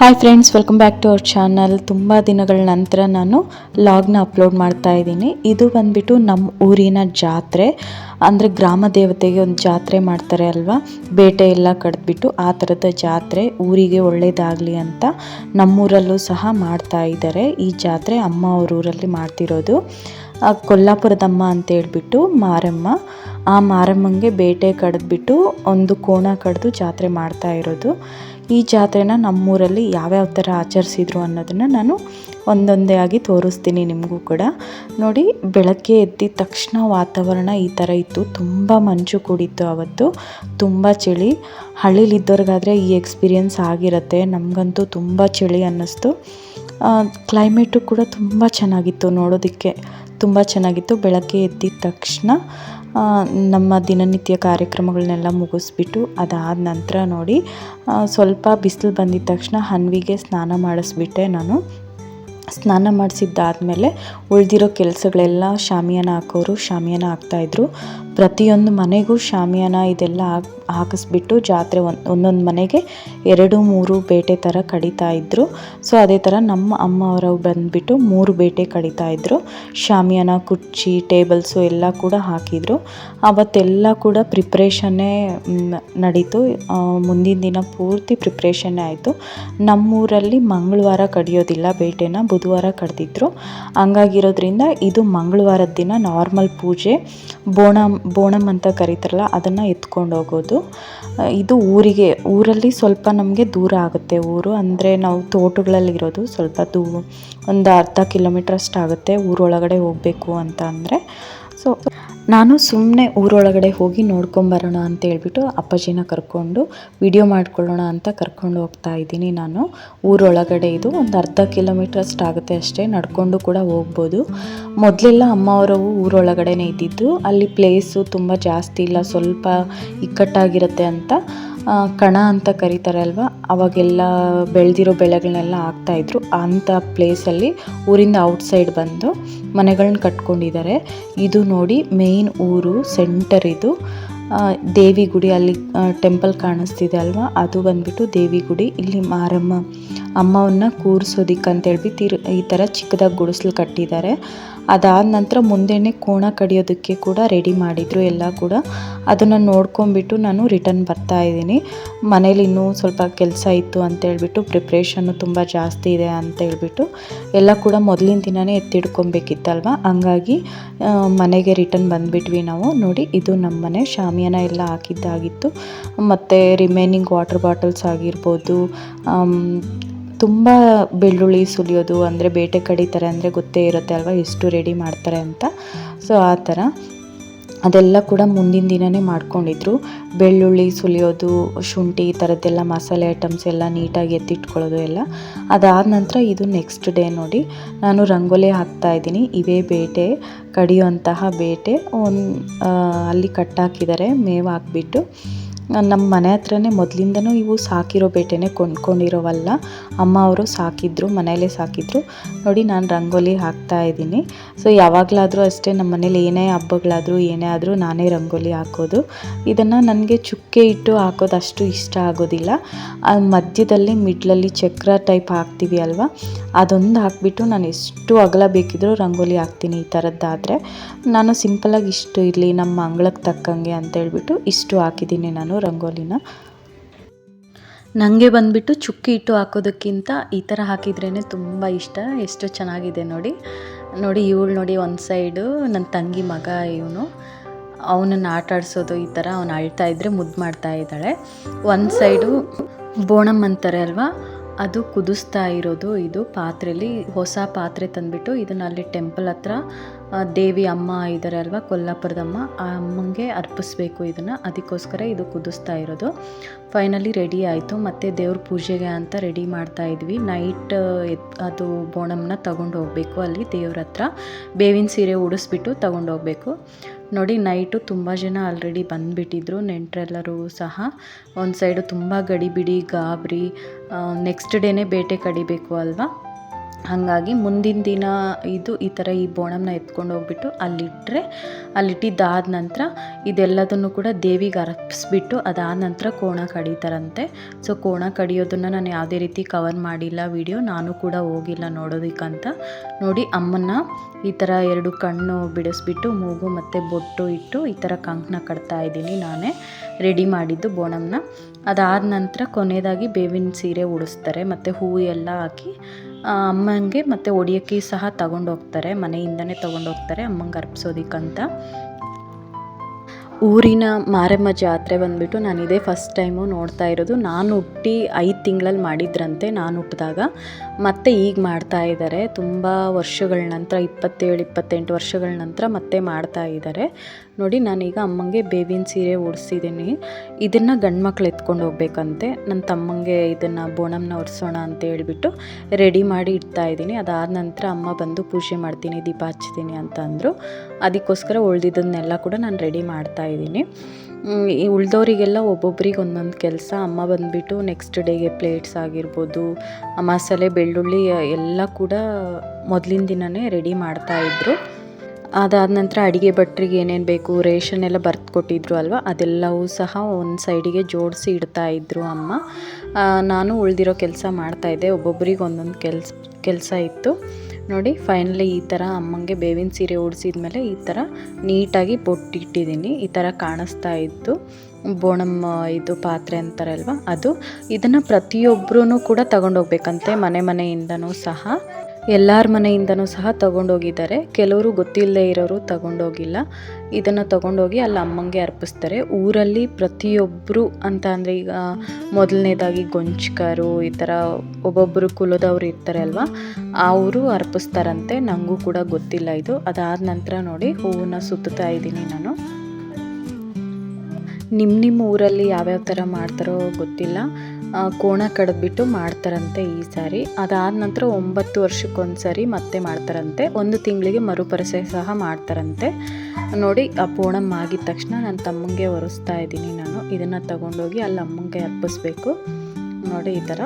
Hi friends welcome back to our channel ತುಂಬ ದಿನಗಳ ನಂತರ ನಾನು ಲಾಗ್ನ ಅಪ್ಲೋಡ್ ಮಾಡ್ತಾ ಇದ್ದೀನಿ. ಇದು ಬಂದ್ಬಿಟ್ಟು ನಮ್ಮ ಊರಿನ ಜಾತ್ರೆ. ಅಂದರೆ ಗ್ರಾಮ ದೇವತೆಗೆ ಒಂದು ಜಾತ್ರೆ ಮಾಡ್ತಾರೆ ಅಲ್ವಾ? ಬೇಟೆ ಎಲ್ಲ ಕಡ್ದ್ಬಿಟ್ಟು ಆ ಥರದ ಜಾತ್ರೆ ಊರಿಗೆ ಒಳ್ಳೇದಾಗಲಿ ಅಂತ ನಮ್ಮೂರಲ್ಲೂ ಸಹ ಮಾಡ್ತಾ ಇದ್ದಾರೆ. ಈ ಜಾತ್ರೆ ಅಮ್ಮ ಅವ್ರ ಊರಲ್ಲಿ ಮಾಡ್ತಿರೋದು. ಕೊಲ್ಲಾಪುರದಮ್ಮ ಅಂತ ಹೇಳ್ಬಿಟ್ಟು ಮಾರಮ್ಮ. ಆ ಮಾರಮ್ಮಂಗೆ ಬೇಟೆ ಕಡಿದ್ಬಿಟ್ಟು ಒಂದು ಕೋಣ ಕಡಿದು ಜಾತ್ರೆ ಮಾಡ್ತಾ ಇರೋದು. ಈ ಜಾತ್ರೆನ ನಮ್ಮೂರಲ್ಲಿ ಯಾವ್ಯಾವ ಥರ ಆಚರಿಸಿದ್ರು ಅನ್ನೋದನ್ನು ನಾನು ಒಂದೊಂದೇ ಆಗಿ ತೋರಿಸ್ತೀನಿ ನಿಮಗೂ ಕೂಡ. ನೋಡಿ, ಬೆಳಗ್ಗೆ ಎದ್ದಿದ ತಕ್ಷಣ ವಾತಾವರಣ ಈ ಥರ ಇತ್ತು. ತುಂಬ ಮಂಜು ಕೂಡಿತ್ತು ಆವತ್ತು ತುಂಬ ಚಳಿ. ಹಳ್ಳಿಲಿದ್ದವ್ರಿಗಾದರೆ ಈ ಎಕ್ಸ್ಪೀರಿಯನ್ಸ್ ಆಗಿರುತ್ತೆ. ನಮಗಂತೂ ತುಂಬ ಚಳಿ ಅನ್ನಿಸ್ತು. ಕ್ಲೈಮೇಟು ಕೂಡ ತುಂಬ ಚೆನ್ನಾಗಿತ್ತು ನೋಡೋದಕ್ಕೆ. ತುಂಬ ಚೆನ್ನಾಗಿತ್ತು. ಬೆಳಗ್ಗೆ ಎದ್ದಿದ ತಕ್ಷಣ ನಮ್ಮ ದಿನನಿತ್ಯ ಕಾರ್ಯಕ್ರಮಗಳನ್ನೆಲ್ಲ ಮುಗಿಸ್ಬಿಟ್ಟು ಅದಾದ ನಂತರ ನೋಡಿ ಸ್ವಲ್ಪ ಬಿಸಿಲು ಬಂದಿದ ತಕ್ಷಣ ಹನ್ವಿಗೆ ಸ್ನಾನ ಮಾಡಿಸ್ಬಿಟ್ಟೆ ನಾನು. ಸ್ನಾನ ಮಾಡಿಸಿದ್ದಾದಮೇಲೆ ಉಳಿದಿರೋ ಕೆಲಸಗಳೆಲ್ಲ ಶಾಮಿಯಾನ ಹಾಕೋರು, ಶಾಮಿಯಾನ ಹಾಕ್ತಾಯಿದ್ರು ಪ್ರತಿಯೊಂದು ಮನೆಗೂ ಶಾಮಿಯಾನ ಇದೆಲ್ಲ ಹಾಕಿಸ್ಬಿಟ್ಟು ಜಾತ್ರೆ ಒಂದು ಒಂದೊಂದು ಮನೆಗೆ ಎರಡು, ಮೂರು ಬೇಟೆ ಥರ ಕಡಿತಾ ಇದ್ದರು ಸೊ ಅದೇ ಥರ ನಮ್ಮ ಅಮ್ಮ ಅವರು ಬಂದುಬಿಟ್ಟು ಮೂರು ಬೇಟೆ ಕಡಿತಾ ಇದ್ದರು ಶಾಮಿಯಾನ, ಕುರ್ಚಿ, ಟೇಬಲ್ಸು ಎಲ್ಲ ಕೂಡ ಹಾಕಿದ್ರು. ಅವತ್ತೆಲ್ಲ ಕೂಡ ಪ್ರಿಪ್ರೇಷನ್ನೇ ನಡೀತು. ಮುಂದಿನ ದಿನ ಪೂರ್ತಿ ಪ್ರಿಪ್ರೇಷನ್ನೇ ಆಯಿತು. ನಮ್ಮೂರಲ್ಲಿ ಮಂಗಳವಾರ ಕಡಿಯೋದಿಲ್ಲ ಬೇಟೆನ, ಬುಧವಾರ ಕಡ್ದಿದ್ರು. ಹಂಗಾಗಿರೋದ್ರಿಂದ ಇದು ಮಂಗಳವಾರದ ದಿನ ನಾರ್ಮಲ್ ಪೂಜೆ. ಬೋಣ ಬೋಣಂ ಅಂತ ಕರೀತಾರಲ್ಲ, ಅದನ್ನು ಎತ್ಕೊಂಡು ಹೋಗೋದು ಇದು ಊರಿಗೆ, ಊರಲ್ಲಿ ಸ್ವಲ್ಪ ನಮಗೆ ದೂರ ಆಗುತ್ತೆ ಊರು. ಅಂದರೆ ನಾವು ತೋಟಗಳಲ್ಲಿರೋದು ಸ್ವಲ್ಪ ದೂ, ಒಂದು ಅರ್ಧ ಕಿಲೋಮೀಟ್ರ್ ಅಷ್ಟು ಆಗುತ್ತೆ ಊರೊಳಗಡೆ ಹೋಗಬೇಕು ಅಂತ ಅಂದರೆ. ಸೊ, ನಾನು ಸುಮ್ಮನೆ ಊರೊಳಗಡೆ ಹೋಗಿ ನೋಡ್ಕೊಂಬರೋಣ ಅಂತ ಹೇಳ್ಬಿಟ್ಟು ಅಪ್ಪಾಜಿನ ಕರ್ಕೊಂಡು ವಿಡಿಯೋ ಮಾಡ್ಕೊಳ್ಳೋಣ ಅಂತ ಕರ್ಕೊಂಡು ಹೋಗ್ತಾ ಇದ್ದೀನಿ ನಾನು. ಊರೊಳಗಡೆ ಇದು ಒಂದು ಅರ್ಧ ಕಿಲೋಮೀಟರ್ ಅಷ್ಟು ಆಗುತ್ತೆ ಅಷ್ಟೇ, ನಡ್ಕೊಂಡು ಕೂಡ ಹೋಗ್ಬೋದು. ಮೊದಲೆಲ್ಲ ಅಮ್ಮ ಅವರು ಊರೊಳಗಡೆನೇ ಇದ್ದಿದ್ದು, ಅಲ್ಲಿ ಪ್ಲೇಸು ತುಂಬ ಜಾಸ್ತಿ ಇಲ್ಲ, ಸ್ವಲ್ಪ ಇಕ್ಕಟ್ಟಾಗಿರುತ್ತೆ ಅಂತ. ಕಣ ಅಂತ ಕರೀತಾರೆ ಅಲ್ವಾ? ಅವಾಗೆಲ್ಲ ಬೆಳೆದಿರೋ ಬೆಳೆಗಳನ್ನೆಲ್ಲ ಹಾಕ್ತಾಯಿದ್ರು ಅಂಥ ಪ್ಲೇಸಲ್ಲಿ ಊರಿಂದ ಔಟ್ಸೈಡ್ ಬಂದು ಮನೆಗಳನ್ನ ಕಟ್ಕೊಂಡಿದ್ದಾರೆ ಇದು ನೋಡಿ ಮೇಯ್ನ್ ಊರು ಸೆಂಟರ್ ಇದು. ದೇವಿ ಗುಡಿ ಅಲ್ಲಿ ಟೆಂಪಲ್ ಕಾಣಿಸ್ತಿದೆ ಅಲ್ವಾ? ಅದು ಬಂದ್ಬಿಟ್ಟು ದೇವಿ ಗುಡಿ ಇಲ್ಲಿ ಮಾರಮ್ಮ ಅಮ್ಮವನ್ನ ಅಂತ ಹೇಳ್ಬಿಟ್ಟು ಈ- ಥರ ಚಿಕ್ಕದಾಗಿ ಗುಡಿಸ್ಲು ಕಟ್ಟಿದ್ದಾರೆ. ಅದಾದ ನಂತರ ಮುಂದೆನೇ ಕೋಣ ಕಡಿಯೋದಕ್ಕೆ ಕೂಡ ರೆಡಿ ಮಾಡಿದರು ಎಲ್ಲ ಕೂಡ. ಅದನ್ನು ನೋಡ್ಕೊಂಬಿಟ್ಟು ನಾನು ರಿಟರ್ನ್ ಬರ್ತಾ ಇದ್ದೀನಿ. ಮನೇಲಿ ಇನ್ನೂ ಸ್ವಲ್ಪ ಕೆಲಸ ಇತ್ತು ಅಂತ ಹೇಳ್ಬಿಟ್ಟು ಪ್ರಿಪ್ರೇಷನ್ನು ತುಂಬ ಜಾಸ್ತಿ ಇದೆ ಅಂತ ಹೇಳ್ಬಿಟ್ಟು ಎಲ್ಲ ಕೂಡ ಮೊದಲಿನ ದಿನವೇ ಎತ್ತಿಡ್ಕೊಬೇಕಿತ್ತಲ್ವ? ಹಂಗಾಗಿ ಮನೆಗೆ ರಿಟರ್ನ್ ಬಂದುಬಿಟ್ವಿ ನಾವು. ನೋಡಿ, ಇದು ನಮ್ಮ ಮನೆ ಶಾಮಿಯಾನ ಎಲ್ಲ ಹಾಕಿದ್ದಾಗಿತ್ತು. ಮತ್ತು ರಿಮೈನಿಂಗ್ ವಾಟರ್ ಬಾಟಲ್ಸ್ ಆಗಿರ್ಬೋದು ತುಂಬ ಬೆಳ್ಳುಳ್ಳಿ ಸುಲಿಯೋದು ಅಂದರೆ ಬೇಟೆ ಕಡಿತಾರೆ ಅಂದರೆ ಗೊತ್ತೇ ಇರುತ್ತೆ ಅಲ್ವಾ? ಎಷ್ಟು ರೆಡಿ ಮಾಡ್ತಾರೆ ಅಂತ. ಸೊ ಆ ಥರ. ಅದೆಲ್ಲ ಕೂಡ ಮುಂದಿನ ದಿನವೇ ಮಾಡ್ಕೊಂಡಿದ್ರು. ಬೆಳ್ಳುಳ್ಳಿ ಸುಲಿಯೋದು, ಶುಂಠಿ ಈ ಥರದ್ದೆಲ್ಲ ಮಸಾಲೆ ಐಟಮ್ಸ್ ಎಲ್ಲ ನೀಟಾಗಿ ಎತ್ತಿಟ್ಕೊಳ್ಳೋದು ಎಲ್ಲ. ಅದಾದ ನಂತರ ಇದು ನೆಕ್ಸ್ಟ್ ಡೇ ನೋಡಿ, ನಾನು ರಂಗೋಲಿ ಹಾಕ್ತಾ ಇದ್ದೀನಿ. ಇವೇ ಬೇಟೆ, ಕಡಿಯುವಂತಹ ಬೇಟೆ. ಒಂದು ಅಲ್ಲಿ ಕಟ್ಟಾಕಿದ್ದಾರೆ ಮೇವು ಹಾಕ್ಬಿಟ್ಟು. ನಮ್ಮ ಮನೆ ಹತ್ರನೇ ಮೊದಲಿಂದನೂ ಇವು ಸಾಕಿರೋ ಬೇಟೆನೇ ಕೊಂಡ್ಕೊಂಡಿರೋವಲ್ಲ. ಅಮ್ಮ ಅವರು ಸಾಕಿದ್ರು, ಮನೆಯಲ್ಲೇ ಸಾಕಿದ್ರು. ನೋಡಿ, ನಾನು ರಂಗೋಲಿ ಹಾಕ್ತಾ ಇದ್ದೀನಿ. ಸೊ ಯಾವಾಗಲಾದರೂ ಅಷ್ಟೇ ನಮ್ಮ ಮನೇಲಿ ಏನೇ ಹಬ್ಬಗಳಾದರೂ, ಏನೇ ಆದರೂ ನಾನೇ ರಂಗೋಲಿ ಹಾಕೋದು. ಇದನ್ನು ನನಗೆ ಚುಕ್ಕೆ ಇಟ್ಟು ಹಾಕೋದು ಅಷ್ಟು ಇಷ್ಟ ಆಗೋದಿಲ್ಲ. ಮಧ್ಯದಲ್ಲಿ, ಮಿಡ್ಲಲ್ಲಿ ಚಕ್ರ ಟೈಪ್ ಹಾಕ್ತೀವಿ ಅಲ್ವಾ? ಅದೊಂದು ಹಾಕ್ಬಿಟ್ಟು ನಾನು ಎಷ್ಟು ಅಗಲ ಬೇಕಿದ್ರೂ ರಂಗೋಲಿ ಹಾಕ್ತೀನಿ ಈ ಥರದ್ದಾದರೆ ನಾನು ಸಿಂಪಲಾಗಿ ಇಷ್ಟು ಇರಲಿ, ನಮ್ಮ ಅಂಗಳಕ್ಕೆ ತಕ್ಕಂಗೆ ಅಂತ ಹೇಳ್ಬಿಟ್ಟು ಇಷ್ಟು ಹಾಕಿದ್ದೀನಿ ನಾನು ರಂಗೋಲಿನ. ನನಗೆ ಬಂದುಬಿಟ್ಟು ಚುಕ್ಕಿ ಇಟ್ಟು ಹಾಕೋದಕ್ಕಿಂತ ಈ ಥರ ಹಾಕಿದ್ರೇ ತುಂಬ ಇಷ್ಟ. ಎಷ್ಟು ಚೆನ್ನಾಗಿದೆ ನೋಡಿ. ನೋಡಿ, ಇವಳು ನೋಡಿ ಒಂದು ಸೈಡು ನನ್ನ ತಂಗಿ ಮಗ ಇವನು. ಅವನನ್ನು ಆಟ ಆಡಿಸೋದು ಈ ಥರ ಅವನು ಅಳ್ತಾ ಇದ್ದರೆ ಮುದ್ದು ಮಾಡ್ತಾ ಇದ್ದಾಳೆ. ಒಂದು ಸೈಡು ಬೋಣಮ್ ಅಂತಾರೆ ಅಲ್ವಾ? ಅದು ಕುದಿಸ್ತಾ ಇರೋದು ಇದು ಪಾತ್ರೆಯಲ್ಲಿ ಹೊಸ ಪಾತ್ರೆ ತಂದುಬಿಟ್ಟು ಇದನ್ನು ಅಲ್ಲಿ ಟೆಂಪಲ್ ಹತ್ರ ದೇವಿ ಅಮ್ಮ ಇದ್ದಾರೆ ಅಲ್ವಾ? ಕೊಲ್ಲಾಪುರದಮ್ಮ ಆ ಅಮ್ಮಂಗೆ ಅರ್ಪಿಸ್ಬೇಕು ಇದನ್ನು. ಅದಕ್ಕೋಸ್ಕರ ಇದು ಕುದಿಸ್ತಾ ಇರೋದು. ಫೈನಲಿ ರೆಡಿ ಆಯಿತು. ಮತ್ತು ದೇವ್ರ ಪೂಜೆಗೆ ಅಂತ ರೆಡಿ ಮಾಡ್ತಾ ಇದ್ವಿ. ನೈಟ್ ಅದು ಬೋಣಮ್ನ ತಗೊಂಡು ಹೋಗಬೇಕು. ಅಲ್ಲಿ ದೇವ್ರ ಹತ್ರ ಬೇವಿನ ಸೀರೆ ಉಡಿಸ್ಬಿಟ್ಟು ತಗೊಂಡು ಹೋಗಬೇಕು. ನೋಡಿ ನೈಟು ತುಂಬ ಜನ ಆಲ್ರೆಡಿ ಬಂದುಬಿಟ್ಟಿದ್ರು. ನೆಂಟರೆಲ್ಲರೂ ಸಹ. ಒಂದು ಸೈಡು ತುಂಬ ಗಡಿಬಿಡಿ, ಗಾಬರಿ ನೆಕ್ಸ್ಟ್ ಡೇನೇ ಬೇಟೆ ಕಡಿಬೇಕು ಅಲ್ವಾ? ಹಾಗಾಗಿ ಮುಂದಿನ ದಿನ ಇದು ಈ ಥರ ಈ ಬೋಣಮ್ನ ಎತ್ಕೊಂಡು ಹೋಗ್ಬಿಟ್ಟು ಅಲ್ಲಿಟ್ಟರೆ ಅಲ್ಲಿಟ್ಟಿದ್ದಾದ ನಂತರ ಇದೆಲ್ಲದನ್ನು ಕೂಡ ದೇವಿಗೆ ಅರ್ಪಿಸ್ಬಿಟ್ಟು ಅದಾದ ನಂತರ ಕೋಣ ಕಡಿತಾರಂತೆ. ಸೊ ಕೋಣ ಕಡಿಯೋದನ್ನು ನಾನು ಯಾವುದೇ ರೀತಿ ಕವರ್ ಮಾಡಿಲ್ಲ ವಿಡಿಯೋ ನಾನು ಕೂಡ ಹೋಗಿಲ್ಲ ನೋಡೋದಕ್ಕಂತ. ನೋಡಿ ಅಮ್ಮನ ಈ ಥರ ಎರಡು ಕಣ್ಣು ಬಿಡಿಸ್ಬಿಟ್ಟು, ಮೂಗು ಮತ್ತು ಬೊಟ್ಟು ಇಟ್ಟು ಈ ಥರ ಕಂಕಣ ಕಟ್ತಾ ಇದ್ದೀನಿ ನಾನೇ. ರೆಡಿ ಮಾಡಿದ್ದು ಬೋಣಮ್ನ ಅದಾದ ನಂತರ ಕೊನೆಯದಾಗಿ ಬೇವಿನ ಸೀರೆ ಉಡಿಸ್ತಾರೆ, ಮತ್ತು ಹೂವು ಎಲ್ಲ ಹಾಕಿ ಅಮ್ಮಂಗೆ ಮತ್ತು ಒಡಿಯೋಕ್ಕೆ ಸಹ ತಗೊಂಡೋಗ್ತಾರೆ, ಮನೆಯಿಂದನೇ ತಗೊಂಡೋಗ್ತಾರೆ, ಅಮ್ಮಂಗೆ ಅರ್ಪಿಸೋದಿಕ್ಕಂತ. ಊರಿನ ಮಾರಮ್ಮ ಜಾತ್ರೆ ಬಂದುಬಿಟ್ಟು ನಾನು ಇದೇ ಫಸ್ಟ್ ಟೈಮು ನೋಡ್ತಾ ಇರೋದು. ನಾನು ಹುಟ್ಟಿ ಐದು ತಿಂಗಳಲ್ಲಿ ಮಾಡಿದ್ರಂತೆ ನಾನು ಹುಟ್ಟಿದಾಗ ಮತ್ತೆ ಈಗ ಮಾಡ್ತಾ ಇದ್ದಾರೆ. ತುಂಬ ವರ್ಷಗಳ ನಂತರ, ಇಪ್ಪತ್ತೇಳು, ಇಪ್ಪತ್ತೆಂಟು ವರ್ಷಗಳ ನಂತರ ಮತ್ತೆ ಮಾಡ್ತಾ ಇದ್ದಾರೆ. ನೋಡಿ, ನಾನೀಗ ಅಮ್ಮಂಗೆ ಬೇವಿನ ಸೀರೆ ಉಡಿಸಿದ್ದೀನಿ ಇದನ್ನು ಗಂಡು ಮಕ್ಳು ಎತ್ಕೊಂಡು ಹೋಗ್ಬೇಕಂತೆ. ನನ್ನ ತಮ್ಮಂಗೆ ಇದನ್ನು ಬೋಣಮ್ನ ಒರೆಸೋಣ ಅಂತ ಹೇಳಿಬಿಟ್ಟು ರೆಡಿ ಮಾಡಿ ಇಡ್ತಾ ಇದ್ದೀನಿ. ಅದಾದ ನಂತರ ಅಮ್ಮ ಬಂದು ಪೂಜೆ ಮಾಡ್ತೀನಿ, ದೀಪ ಹಚ್ತೀನಿ ಅಂತ ಅಂದರು. ಅದಕ್ಕೋಸ್ಕರ ಉಳ್ದಿದ್ದನ್ನೆಲ್ಲ ಕೂಡ ನಾನು ರೆಡಿ ಮಾಡ್ತಾ ಇದ್ದೀನಿ. ಈ ಉಳ್ದವರಿಗೆಲ್ಲ ಒಬ್ಬೊಬ್ರಿಗೆ ಒಂದೊಂದು ಕೆಲಸ. ಅಮ್ಮ ಬಂದುಬಿಟ್ಟು ನೆಕ್ಸ್ಟ್ ಡೇಗೆ ಪ್ಲೇಟ್ಸ್ ಆಗಿರ್ಬೋದು, ಮಸಾಲೆ, ಬೆಳ್ಳುಳ್ಳಿ, ಎಲ್ಲ ಕೂಡ ಮೊದಲಿನ ದಿನವೇ ರೆಡಿ ಮಾಡ್ತಾಯಿದ್ರು ಅದಾದ ನಂತರ ಅಡುಗೆ ಭಟ್ರಿಗೆ ಏನೇನು ಬೇಕು, ರೇಷನ್ ಎಲ್ಲ ಬರ್ದು ಕೊಟ್ಟಿದ್ರು ಅಲ್ವಾ? ಅದೆಲ್ಲವೂ ಸಹ ಒಂದು ಸೈಡಿಗೆ ಜೋಡಿಸಿ ಇಡ್ತಾ ಇದ್ರು ಅಮ್ಮ. ನಾನು ಉಳಿದಿರೋ ಕೆಲಸ ಮಾಡ್ತಾಯಿದ್ದೆ ಒಬ್ಬೊಬ್ರಿಗೆ ಒಂದೊಂದು ಕೆಲಸ ಕೆಲಸ ಇತ್ತು. ನೋಡಿ ಫೈನಲಿ ಈ ಥರ ಅಮ್ಮಂಗೆ ಬೇವಿನ ಸೀರೆ ಉಡಿಸಿದ್ಮೇಲೆ ಈ ಥರ ನೀಟಾಗಿ ಬೊಟ್ಟಿಟ್ಟಿದ್ದೀನಿ ಈ ಥರ ಕಾಣಿಸ್ತಾ ಇತ್ತು. ಬೋಣಮ್ಮ ಇದು ಪಾತ್ರೆ ಅಂತಾರಲ್ವ ಅದು. ಇದನ್ನು ಪ್ರತಿಯೊಬ್ಬರೂ ಕೂಡ ತಗೊಂಡೋಗ್ಬೇಕಂತೆ ಮನೆ ಮನೆಯಿಂದನೂ ಸಹ. ಎಲ್ಲರ ಮನೆಯಿಂದನೂ ಸಹ ತಗೊಂಡೋಗಿದ್ದಾರೆ. ಕೆಲವರು ಗೊತ್ತಿಲ್ಲದೆ ಇರೋರು ತಗೊಂಡೋಗಿಲ್ಲ. ಇದನ್ನು ತಗೊಂಡೋಗಿ ಅಲ್ಲಿ ಅಮ್ಮಂಗೆ ಅರ್ಪಿಸ್ತಾರೆ. ಊರಲ್ಲಿ ಪ್ರತಿಯೊಬ್ಬರು ಅಂತ ಅಂದರೆ ಈಗ ಮೊದಲನೇದಾಗಿ ಗೊಂಚ್ಕರು, ಈ ಥರ ಒಬ್ಬೊಬ್ಬರು ಕುಲದವ್ರು ಇರ್ತಾರೆ ಅಲ್ವಾ? ಅವರು ಅರ್ಪಿಸ್ತಾರಂತೆ. ನನಗೂ ಕೂಡ ಗೊತ್ತಿಲ್ಲ ಇದು. ಅದಾದ ನಂತರ ನೋಡಿ ಹೂವನ್ನ ಸುತ್ತಾ ಇದ್ದೀನಿ ನಾನು. ನಿಮ್ಮ ನಿಮ್ಮ ಊರಲ್ಲಿ ಯಾವ್ಯಾವ ಥರ ಮಾಡ್ತಾರೋ ಗೊತ್ತಿಲ್ಲ. ಕೋಣ ಕಡಿದ್ಬಿಟ್ಟು ಮಾಡ್ತಾರಂತೆ ಈ ಸಾರಿ. ಅದಾದ ನಂತರ ಒಂಬತ್ತು ವರ್ಷಕ್ಕೊಂದ್ಸರಿ ಮತ್ತೆ ಮಾಡ್ತಾರಂತೆ. ಒಂದು ತಿಂಗಳಿಗೆ ಮರುಪರಸೆ ಸಹ ಮಾಡ್ತಾರಂತೆ. ನೋಡಿ, ಆ ಪೋಣಮ್ ಆಗಿದ ತಕ್ಷಣ ನನ್ನ ತಮ್ಮಂಗೆ ಒರೆಸ್ತಾ ಇದ್ದೀನಿ ನಾನು. ಇದನ್ನು ತಗೊಂಡೋಗಿ ಅಲ್ಲಿ ಅಮ್ಮಂಗೆ ಅರ್ಪಿಸ್ಬೇಕು. ನೋಡಿ, ಈ ಥರ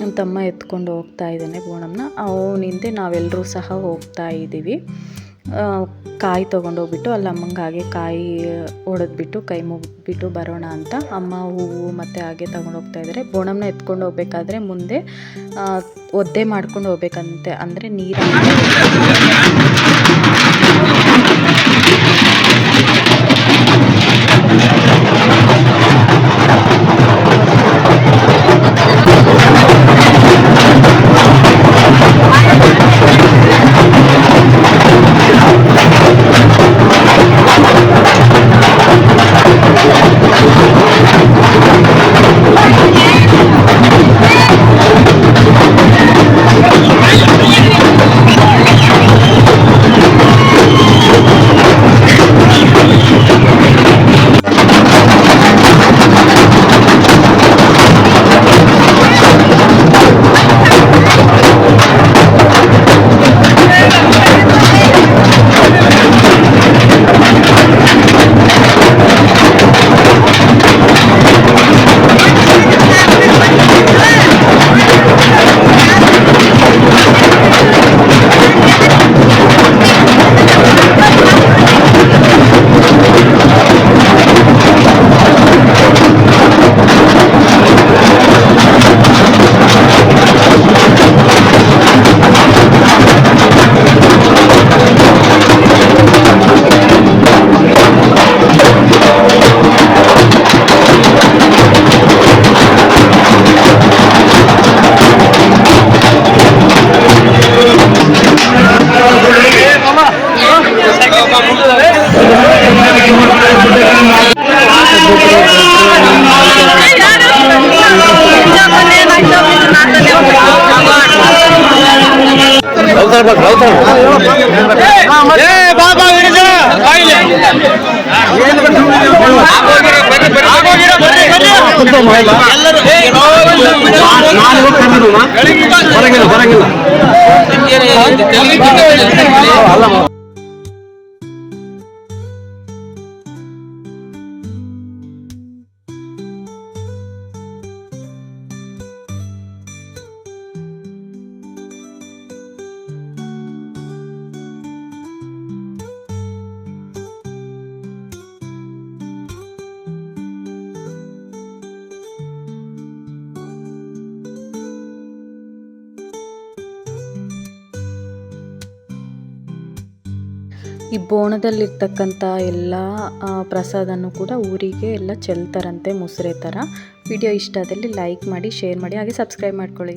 ನನ್ನ ತಮ್ಮ ಎತ್ಕೊಂಡು ಹೋಗ್ತಾ ಇದ್ದಾನೆ ಬೋಣಮ್ನ ಅವನಿಂದೆ ನಾವೆಲ್ಲರೂ ಸಹ ಹೋಗ್ತಾ ಇದ್ದೀವಿ. ಕಾಯಿ ತೊಗೊಂಡೋಗ್ಬಿಟ್ಟು ಅಲ್ಲಿ ಅಮ್ಮಂಗೆ ಹಾಗೆ ಕಾಯಿ ಹೊಡೆದ್ಬಿಟ್ಟು ಕೈ ಮುಗಿದ್ಬಿಟ್ಟು ಬರೋಣ ಅಂತ ಅಮ್ಮ ಹೂವು ಮತ್ತು ಹಾಗೆ ತೊಗೊಂಡೋಗ್ತಾ ಇದ್ದಾರೆ ಬೋಣಮ್ನ ಎತ್ಕೊಂಡು ಹೋಗ್ಬೇಕಾದ್ರೆ ಮುಂದೆ ಒದ್ದೆ ಮಾಡ್ಕೊಂಡು ಹೋಗ್ಬೇಕಂತೆ. ಅಂದರೆ ನೀರು ಹೊರಗಿಲ್ಲ ಹೊರಗಿಲ್ಲ ಈ ಬೋಣದಲ್ಲಿರ್ತಕ್ಕಂಥ ಎಲ್ಲ ಪ್ರಸಾದನೂ ಕೂಡ ಊರಿಗೆ ಎಲ್ಲ ಚೆಲ್ತಾರಂತೆ, ಮುಸ್ರೆ ಥರ. ವಿಡಿಯೋ ಇಷ್ಟ ಆದಲ್ಲಿ ಲೈಕ್ ಮಾಡಿ ಶೇರ್ ಮಾಡಿ, ಹಾಗೆ ಸಬ್ಸ್ಕ್ರೈಬ್ ಮಾಡ್ಕೊಳ್ಳಿ.